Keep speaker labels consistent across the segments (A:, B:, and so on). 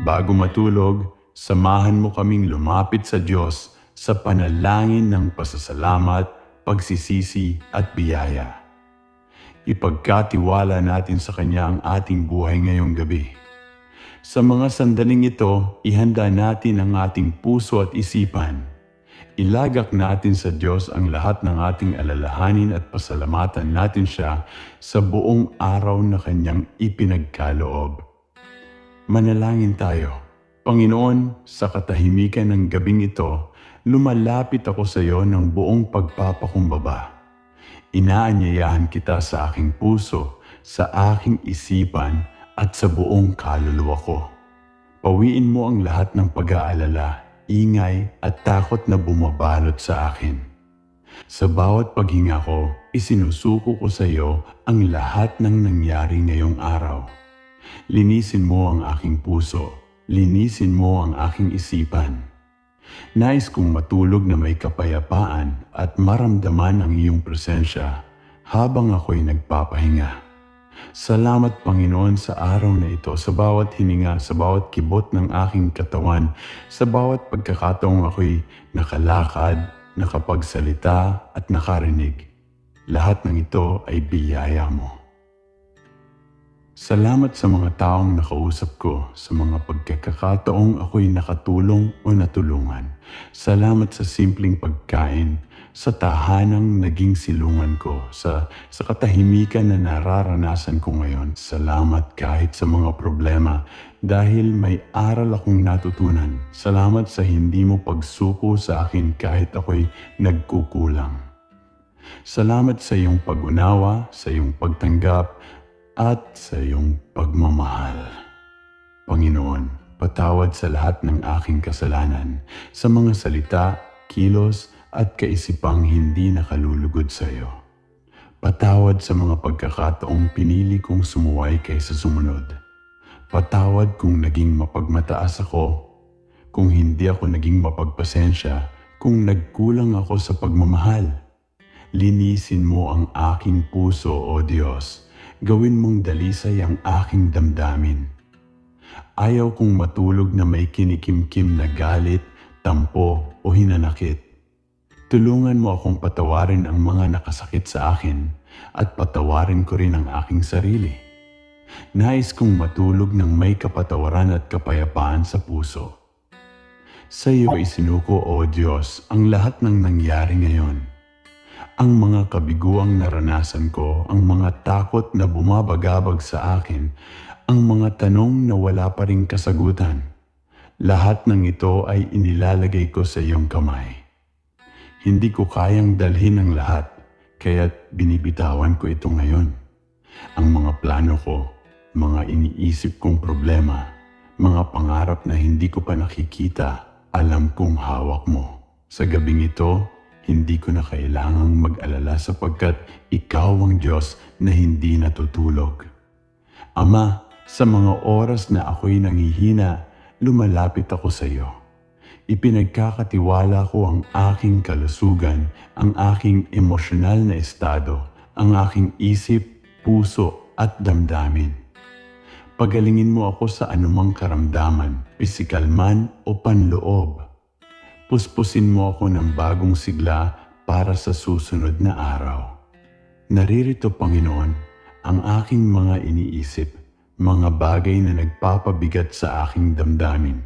A: Bago matulog, samahan mo kaming lumapit sa Diyos sa panalangin ng pasasalamat, pagsisisi at biyaya. Ipagkatiwala natin sa Kanya ang ating buhay ngayong gabi. Sa mga sandaling ito, ihanda natin ang ating puso at isipan. Ilagak natin sa Diyos ang lahat ng ating alalahanin at pasalamatan natin siya sa buong araw na Kanyang ipinagkaloob. Manalangin tayo. Panginoon, sa katahimikan ng gabing ito, lumalapit ako sa iyo ng buong pagpapakumbaba. Inaanyayahan kita sa aking puso, sa aking isipan, at sa buong kaluluwa ko. Pawiin mo ang lahat ng pag-aalala, ingay at takot na bumabalot sa akin. Sa bawat paghinga ko, isinusuko ko sa iyo ang lahat ng nangyari ngayong araw. Linisin mo ang aking puso, linisin mo ang aking isipan. Nais kong matulog na may kapayapaan at maramdaman ang iyong presensya habang ako'y nagpapahinga. Salamat Panginoon sa araw na ito, sa bawat hininga, sa bawat kibot ng aking katawan, sa bawat pagkakataong ako'y nakalakad, nakapagsalita at nakarinig. Lahat ng ito ay biyaya mo. Salamat sa mga taong nakausap ko, sa mga pagkakataong ako'y nakatulong o natulungan. Salamat sa simpleng pagkain, sa tahanang naging silungan ko, sa, sa katahimikan na nararanasan ko ngayon. Salamat kahit sa mga problema dahil may aral akong natutunan. Salamat sa hindi mo pagsuko sa akin kahit ako'y nagkukulang. Salamat sa iyong pag-unawa, sa iyong pagtanggap, at sa iyong pagmamahal. Panginoon, patawad sa lahat ng aking kasalanan, sa mga salita, kilos, at kaisipang hindi nakalulugod sa iyo. Patawad sa mga pagkakataong pinili kong sumuway kaysa sumunod. Patawad kung naging mapagmataas ako, kung hindi ako naging mapagpasensya, kung nagkulang ako sa pagmamahal. Linisin mo ang aking puso, O Diyos, gawin mong dalisay ang aking damdamin. Ayaw kong matulog na may kinikimkim na galit, tampo o hinanakit. Tulungan mo akong patawarin ang mga nakasakit sa akin at patawarin ko rin ang aking sarili. Nais kong matulog ng may kapatawaran at kapayapaan sa puso. Sa iyo isinuko, O Diyos, ang lahat ng nangyari ngayon ang mga kabiguang naranasan ko, ang mga takot na bumabagabag sa akin, ang mga tanong na wala pa rin kasagutan. Lahat ng ito ay inilalagay ko sa iyong kamay. Hindi ko kayang dalhin ang lahat, kaya't binibitawan ko ito ngayon. Ang mga plano ko, mga iniisip kong problema, mga pangarap na hindi ko pa nakikita, alam kong hawak mo. Sa gabing ito, hindi ko na kailangang mag-alala sapagkat ikaw ang Diyos na hindi natutulog. Ama, sa mga oras na ako'y nangihina, lumalapit ako sa iyo. Ipinagkakatiwala ko ang aking kalusugan, ang aking emosyonal na estado, ang aking isip, puso at damdamin. Pagalingin mo ako sa anumang karamdaman, pisikal man o panloob puspusin mo ako ng bagong sigla para sa susunod na araw. Naririto, Panginoon, ang aking mga iniisip, mga bagay na nagpapabigat sa aking damdamin.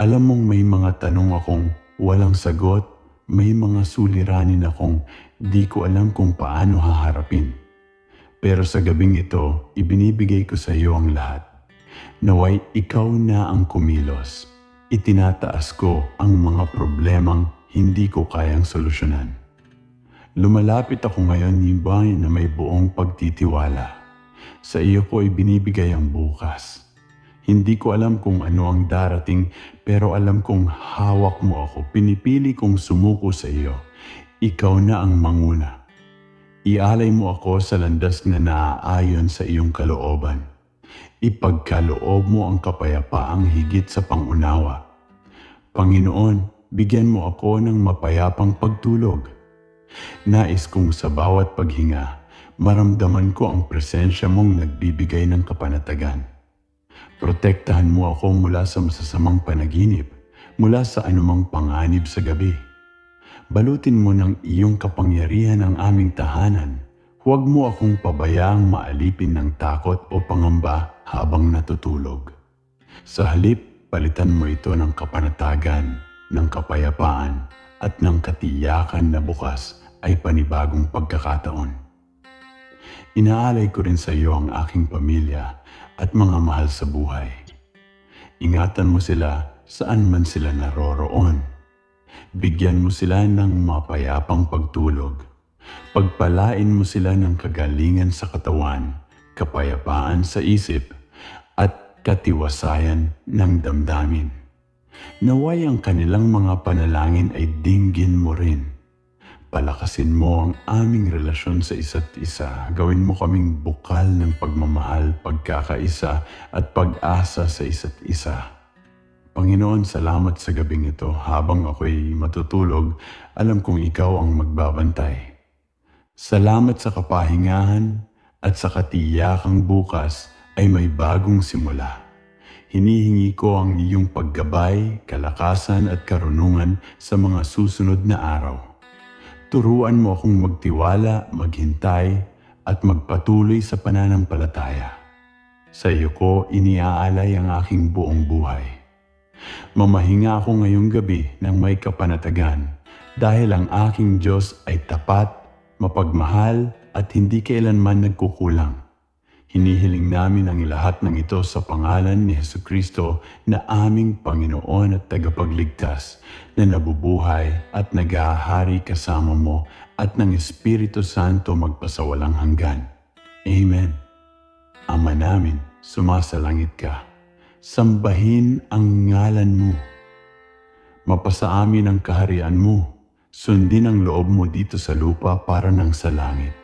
A: Alam mong may mga tanong akong walang sagot, may mga suliranin akong di ko alam kung paano haharapin. Pero sa gabing ito, ibinibigay ko sa iyo ang lahat. Naway ikaw na ang kumilos Itinataas ko ang mga problemang hindi ko kayang solusyonan. Lumalapit ako ngayon nibay na may buong pagtitiwala. Sa iyo ko ay binibigay ang bukas. Hindi ko alam kung ano ang darating pero alam kong hawak mo ako. Pinipili kong sumuko sa iyo. Ikaw na ang manguna. Ialay mo ako sa landas na naaayon sa iyong kalooban ipagkaloob mo ang kapayapaang higit sa pangunawa. Panginoon, bigyan mo ako ng mapayapang pagtulog. Nais kong sa bawat paghinga, maramdaman ko ang presensya mong nagbibigay ng kapanatagan. Protektahan mo ako mula sa masasamang panaginip, mula sa anumang panganib sa gabi. Balutin mo ng iyong kapangyarihan ang aming tahanan. Huwag mo akong pabayaang maalipin ng takot o pangamba habang natutulog. Sa halip, palitan mo ito ng kapanatagan, ng kapayapaan, at ng katiyakan na bukas ay panibagong pagkakataon. Inaalay ko rin sa iyo ang aking pamilya at mga mahal sa buhay. Ingatan mo sila saan man sila naroroon. Bigyan mo sila ng mapayapang pagtulog. Pagpalain mo sila ng kagalingan sa katawan, kapayapaan sa isip, at katiwasayan ng damdamin. Naway ang kanilang mga panalangin ay dinggin mo rin. Palakasin mo ang aming relasyon sa isa't isa. Gawin mo kaming bukal ng pagmamahal, pagkakaisa at pag-asa sa isa't isa. Panginoon, salamat sa gabing ito. Habang ako'y matutulog, alam kong ikaw ang magbabantay. Salamat sa kapahingahan at sa katiyakang bukas ay may bagong simula. Hinihingi ko ang iyong paggabay, kalakasan at karunungan sa mga susunod na araw. Turuan mo akong magtiwala, maghintay, at magpatuloy sa pananampalataya. Sa iyo ko iniaalay ang aking buong buhay. Mamahinga ako ngayong gabi ng may kapanatagan dahil ang aking Diyos ay tapat, mapagmahal at hindi kailanman nagkukulang. Hinihiling namin ang lahat ng ito sa pangalan ni Heso Kristo na aming Panginoon at tagapagligtas na nabubuhay at nagahari kasama mo at ng Espiritu Santo magpasawalang hanggan. Amen. Ama namin, sumasalangit ka. Sambahin ang ngalan mo. Mapasa amin ang kaharian mo. Sundin ang loob mo dito sa lupa para ng sa langit.